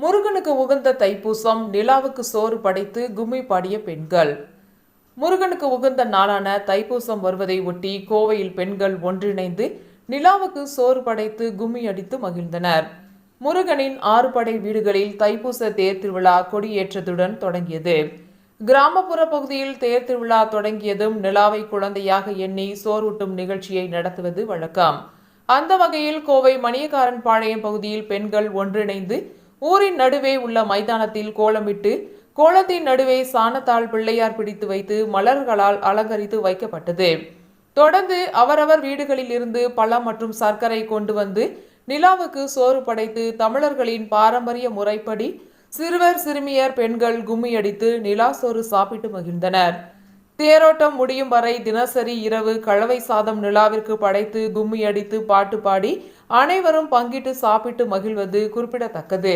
முருகனுக்கு உகந்த தைப்பூசம் நிலாவுக்கு சோறு படைத்து கும்மி பாடிய பெண்கள். முருகனுக்கு உகந்த நாளான தைப்பூசம் வருவதை ஒட்டி கோவையில் பெண்கள் ஒன்றிணைந்து நிலாவுக்கு சோறு படைத்து கும்மி அடித்து மகிழ்ந்தனர். முருகனின் ஆறு படை வீடுகளில் தைப்பூச தேர் திருவிழா கொடியேற்றத்துடன் தொடங்கியது. கிராமப்புற பகுதியில் தேர் திருவிழா தொடங்கியதும் நிலாவை குழந்தையாக எண்ணி சோறூட்டும் நிகழ்ச்சியை நடத்துவது வழக்கம். அந்த வகையில் கோவை மணியக்காரன் பாளையம் பகுதியில் பெண்கள் ஒன்றிணைந்து ஊரின் நடுவே உள்ள மைதானத்தில் கோலமிட்டு கோலத்தின் நடுவே சாணத்தால் பிள்ளையார் பிடித்து வைத்து மலர்களால் அலங்கரித்து வைக்கப்பட்டது. தொடர்ந்து அவரவர் வீடுகளில் இருந்து பழம் மற்றும் சர்க்கரை கொண்டு வந்து நிலாவுக்கு சோறு படைத்து தமிழர்களின் பாரம்பரிய முறைப்படி சிறுவர் சிறுமியர் பெண்கள் கும்மியடித்து நிலா சோறு சாப்பிட்டு மகிழ்ந்தனர். தேரோட்டம் முடியும் வரை தினசரி இரவு கலவை சாதம் நிலாவிற்கு படைத்து கும்மி அடித்து பாட்டு பாடி அனைவரும் பங்கிட்டு சாப்பிட்டு மகிழ்வது குறிப்பிடத்தக்கது.